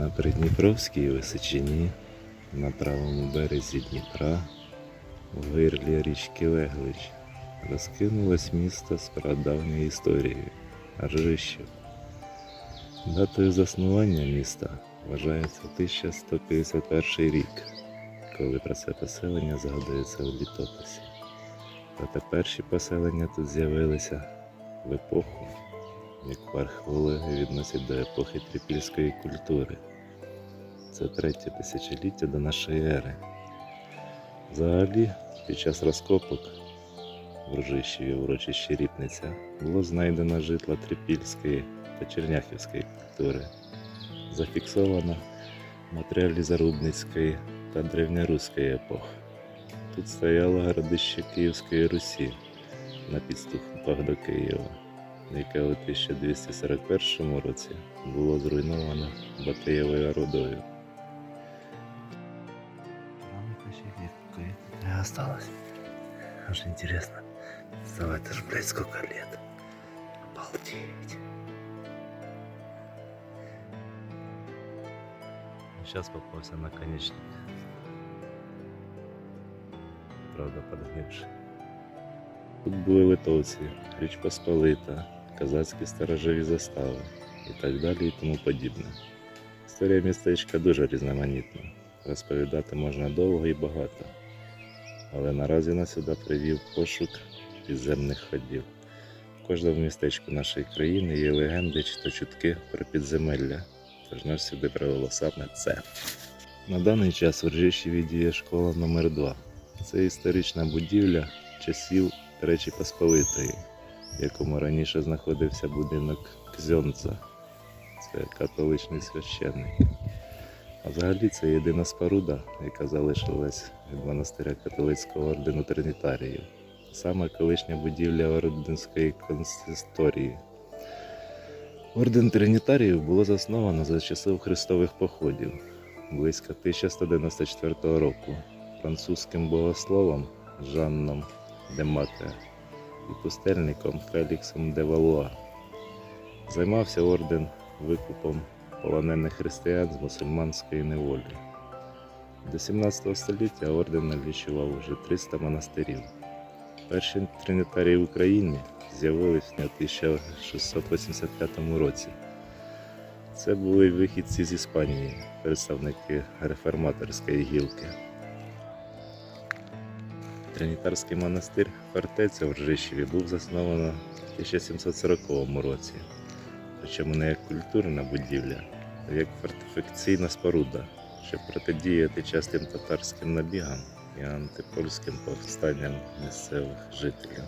На Придніпровській Височині, на правому березі Дніпра, в гирлі річки Леглич, розкинулось місто з прадавньою історією Ржищів. Датою заснування міста вважається 1151 рік, коли про це поселення згадується у літописі. Проте перші поселення тут з'явилися в епоху, яку археологи відносять до епохи трипільської культури. Це третє тисячоліття до нашої ери. Взагалі, під час розкопок в Ржищеві урочищі Ріпниця було знайдено житла трипільської та черняхівської культури. Зафіксовано матеріалі Зарубницької та древньоруської епох. Тут стояло городище Київської Русі на підступах до Києва, яке у 1241 році було зруйновано Батиєвою Ордою. осталось? Аж интересно. Вставай, это ж, блядь, сколько лет. Обалдеть. Сейчас попался наконечник. Правда, подгнивший. Тут були литовці, Річ Посполита, казацькі сторожові застави і так далі і тому подібне. Історія містечка дуже різноманітна. Розповідати можна довго і багато. Але наразі нас сюди привів пошук підземних ходів. В кожному містечку нашої країни є легенди чи то чутки про підземелля. Тож нас сюди привело саме це. На даний час у Ржищеві діє школа номер 2 Це історична будівля часів Речі Посполитої, в якому раніше знаходився будинок Кзьонца. Це католичний священник. А взагалі це єдина споруда, яка залишилась від монастиря католицького ордену Тринітаріїв. Саме колишня будівля Орденської консисторії. Орден Тринітаріїв було засновано за часів хрестових походів близько 1194 року французьким богословом Жанном де Мате і пустельником Феліксом де Валуа. Займався орден викупом полонених християн з мусульманської неволі. До 17 століття орден налічував уже 300 монастирів. Перші тринітарії в Україні з'явились у 1685 році. Це були вихідці з Іспанії, представники реформаторської гілки. Тринітарський монастир фортеця в Ржищеві був засновано в 1740 році, причому не як культурна будівля, а як фортифікаційна споруда, щоб протидіяти частим татарським набігам і антипольським повстанням місцевих жителів.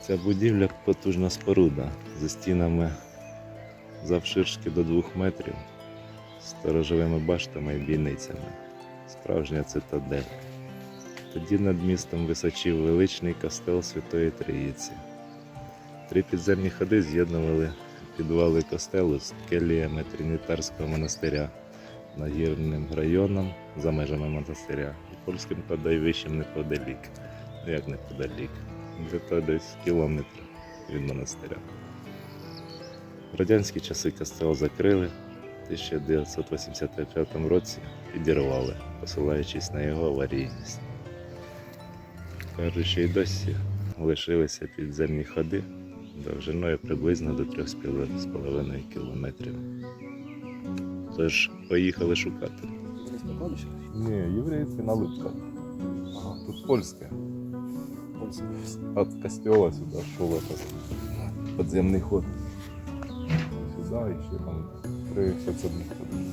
Ця будівля потужна споруда зі стінами завширшки до 2 метрів, сторожовими баштами і бійницями. Справжня цитадель. Тоді над містом височив величний костел Святої Троїці. Три підземні ходи з'єднували підвали костелу з келіями Тринітарського монастиря, нагірним районом за межами монастиря і польським кладовищем неподалік. Ну як неподалік? Де-то десь кілометр від монастиря. В радянські часи костел закрили, в 1985 році підірвали, посилаючись на його аварійність. Кажуть, що й досі лишилися підземні ходи довжиною приблизно до 3,5 кілометрів. Тож поїхали шукати. Ні, єврейське на липках. Ага, тут польське. От костела сюди шел этот подземний ход. Сюди і ще там три підземних ходи.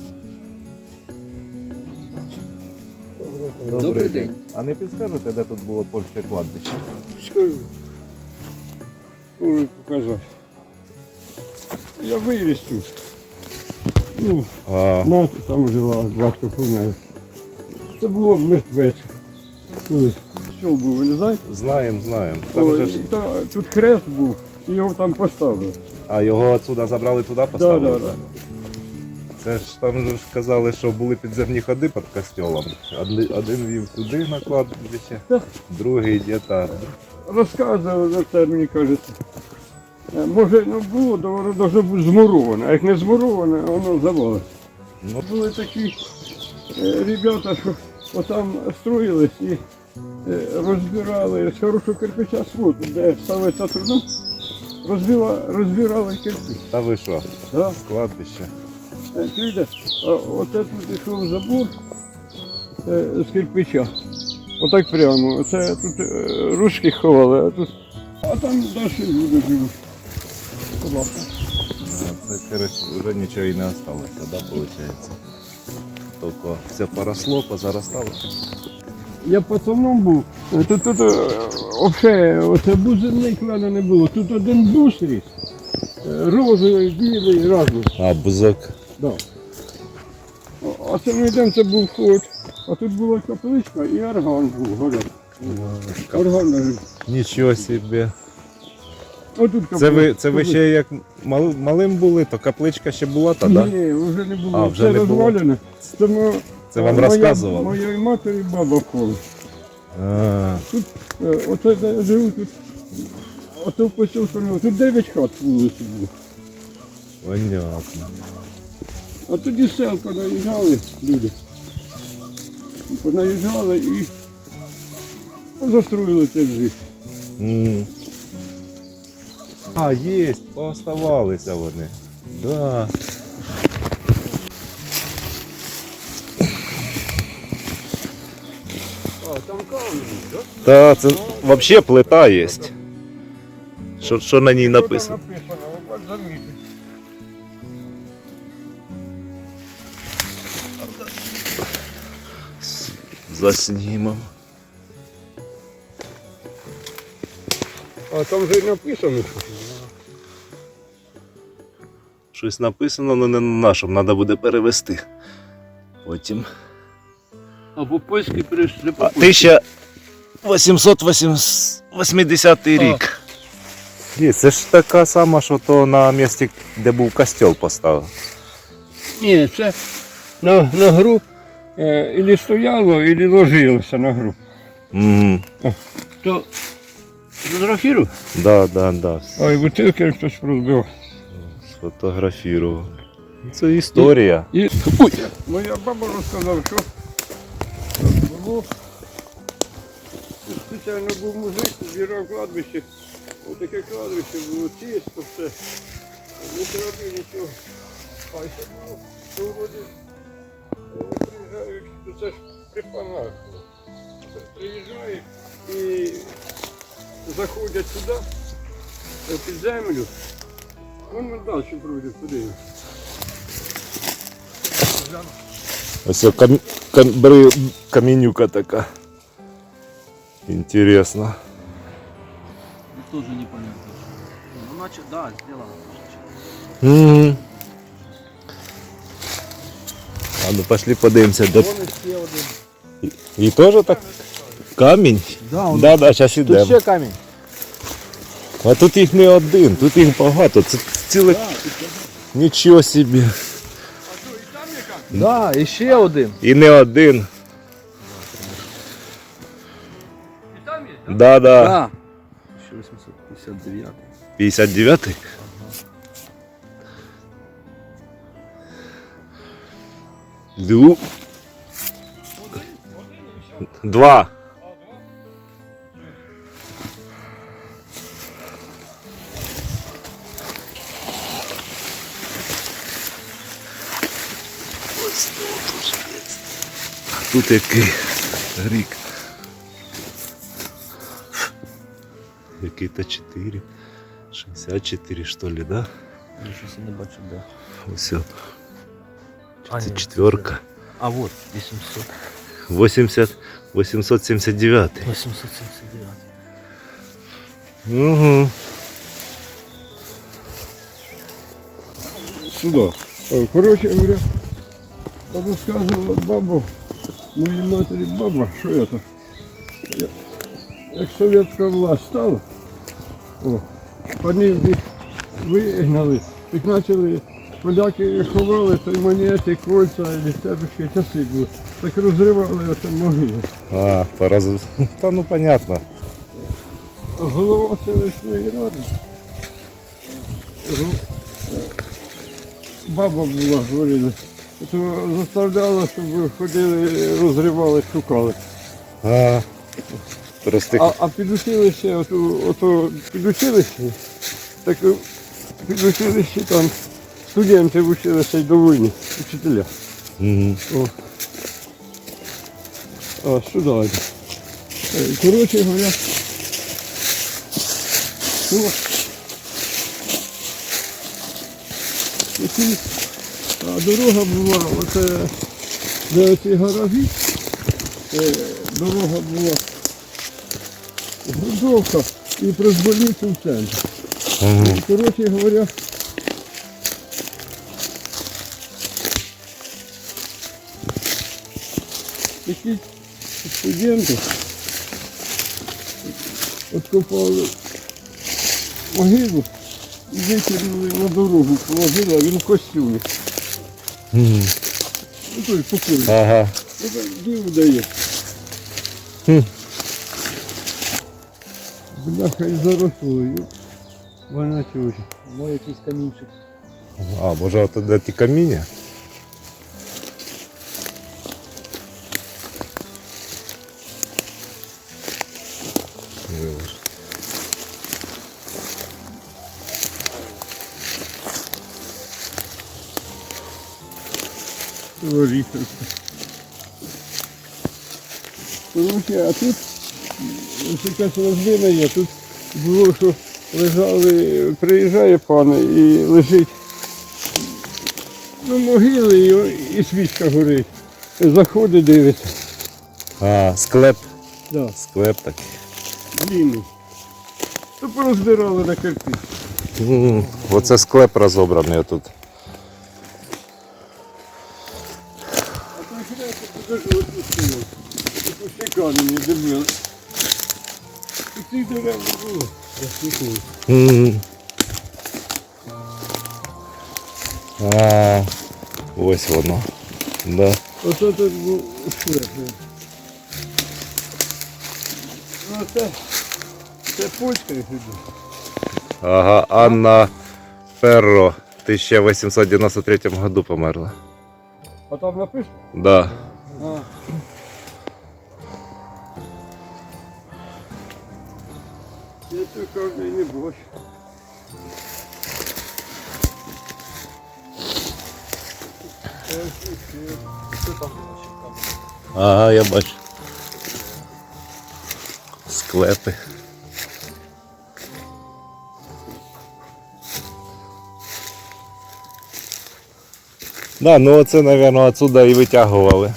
Добрий день. А не підскажете, де тут було польське кладбище? Скажу. Ой, показати. Я виріс тут. Ну, А, мати там жила, батько помер. Це було мертвець. Колись. Що був, ви не знаєте? знаємо, знаємо. Там Ой, же ж... та, тут хрест був, і його там поставили. А його отсюда забрали туди, поставили? да, да. Це ж там же ж казали, що були підземні ходи під костелом. Один, один вів туди на кладбище, Так. другий где-то. Розказували за це, мені кажеться. Е, Може, ну було, то воно должно бути змуроване, а як не змуроване, воно завалить. Ну, Були такі е, ребята, що отам строїлись і е, розбирали з хорошого кирпича свод, де ставиться труна, розбила, розбирали кирпич. та ви що? Да? Кладбище. Е, а оце тут йшов забор е, з кирпича. Отак прямо. Оце тут е, ручки ховали, а тут. А там далі люди живуть. Собака. Це, коротше, вже нічого і не осталося, да, виходить? Тільки все поросло, позаростало. Я пацаном був, е, тут, тут взагалі оце бузинний клана не було. Тут один бус ріс. е, Розовий, білий, разний. А, бузок. Да. А це ми йдемо, це був ход. А тут була капличка і орган був горять. Орган. Нічого собі. Отут Це ви, це ви ще як мал, малим були, то капличка ще була та, да? Ні, вже не було. А, вже Все не було. розвалене. Тому Це вам моя- розказували? Моєї матері баба ходить. А, Е, Оце де я живу тут. Ото в посілку, тут 9 хат вулиці було. понятно. А тоді селко наїжджали люди. Понаїжджали і застроїли це життя. М. А, є, пооставалися вони. Да. А, там камінь, так? Та це взагалі плита є. Що, що на ній написано? написано, А там же написано. що. Щось написано, але не на нашому, треба буде перевести. Потім. Або польський прийшли А, 1880 рік. Є, це ж така сама, що то на місці, де був костьол поставив. Ні, це на, на гру е, ілі стояло, ілі ложилося на гру. Угу. То фотографіру? Да, да, да. Ой, бутилки хтось розбив. Сфотографував. Це історія. І Ой, моя баба розказала, що було. Спеціально був мужик, збирав кладбище. Отаке кладбище було чисто, все. Не треба нічого. А ще було, що вроді вони приїжджають, це ж при панах. Приїжджають і заходять сюди, е, під землю. Вони далі пройдуть туди. Ось о, кам... Кам... бери каменюка така. Інтересно. Тоже непонятно. Ну, значит, да, сделано. Угу. Ладно, пошли подивимося. Де... Вон і ще один. І теж так Камінь? Да, он... Да, да, зараз Тут ідемо. ще камінь. А тут їх не один, тут їх багато. Це ціле. Нічого собі. Да, і ще один. І не один. Да, да. Да. 1859. 59-й? Ду. Два. тут який рік. Який-то 4. 64, что ли, да? Я щось і не бачу, де. Все. А, Це ні, четверка. А вот, 800. 80, 879. 879. Угу. сюда. Э, Короче говоря, рассказывала баба, Моей матери баба, что это, я- як советская власть стала, о, вони їх вигнали, так почали, поляки ховали, то й монети, кольця, і стебушки, часи були. Так розривали оце могили. А, пораз... Та ну понятно. Голова селищної ради ну, баба була, говорили, то заставляла, щоб ви ходили, розривали, шукали. А, простих. А, а під училище, ото, ото під училище, так е, під училище там студенти вчилися й до війни, вчителя. Мгм. О. А, сюди. йде. Е, Коротше говоря, ну, які, а дорога була, оце, де оці гаражі, е, дорога була грунтовка і прозбольницю в центрі. Мгм. Коротше говоря, такі студенти откопали могилу і викинули на дорогу, положили, а він в костюмі. Ну той покой. Ага. Ну так диву дає. Хм. Бляха і заросло. Вона чего. Ну, якийсь камінчик. А, може, от де ті каміння? Ріхарка. Короче, а тут якась розвина є, тут було, що лежали, приїжджає пан і лежить ну, могили і, і свічка горить. Заходить, дивиться. А, склеп. Да, Склеп такий. длинний. То порозбирали на кирпич. Оце склеп розобраний отут. Покажу. І цих дерев не було. А, ось воно. Да. Оце тут був склеп. Ну це, це польська сюди. Ага, Анна Перро в 1893 году померла. А там написано? Да. А. Я кожний не камінь? Ага, я бачу. Склепи. Да, ну оце, мабуть, отсюда і витягували.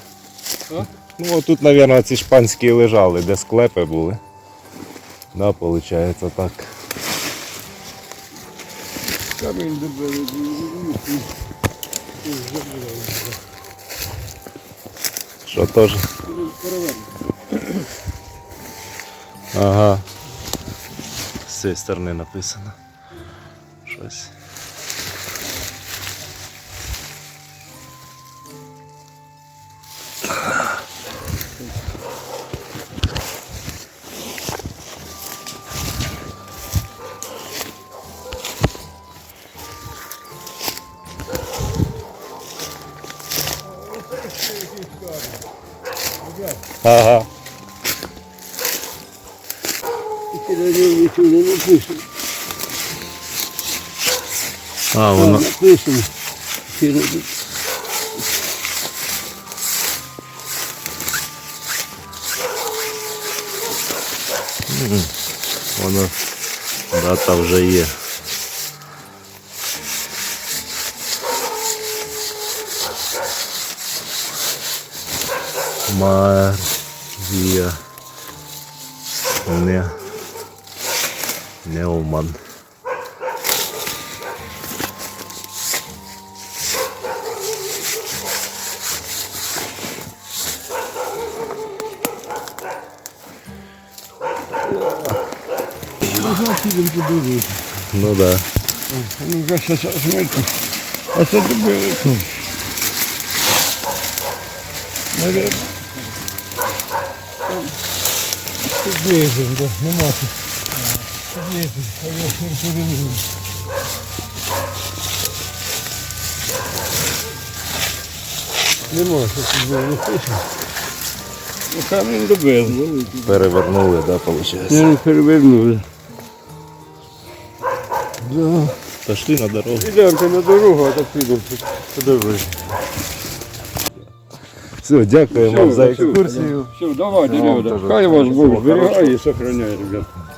А? Ну, отут, мабуть, ці шпанські лежали, де склепи були. Да, виходить так. Камінь добили. Що теж? Ага. З цієї сторони написано. Щось. воно. написано. Тільки на- Воно дата вже є. Марія не Неуман. Назад підемо подивитися. Ну да. Ну, каже, смерть. А це добили тут. Наверно. Там Під'їздив, да, нема тут. Під'їздив, а я ж не подивився. Нема, що тут було, не слышно. Ну, камінь добили. Перевернули, да, виходить? Не перевернули. Да. Пошли на дорогу. Ідемте на дорогу, а так підемо. Подивись. Все, дякую вам за екскурсію. Все, давай, Вам Хай вас Бог зберігає і сохраняє, ребята.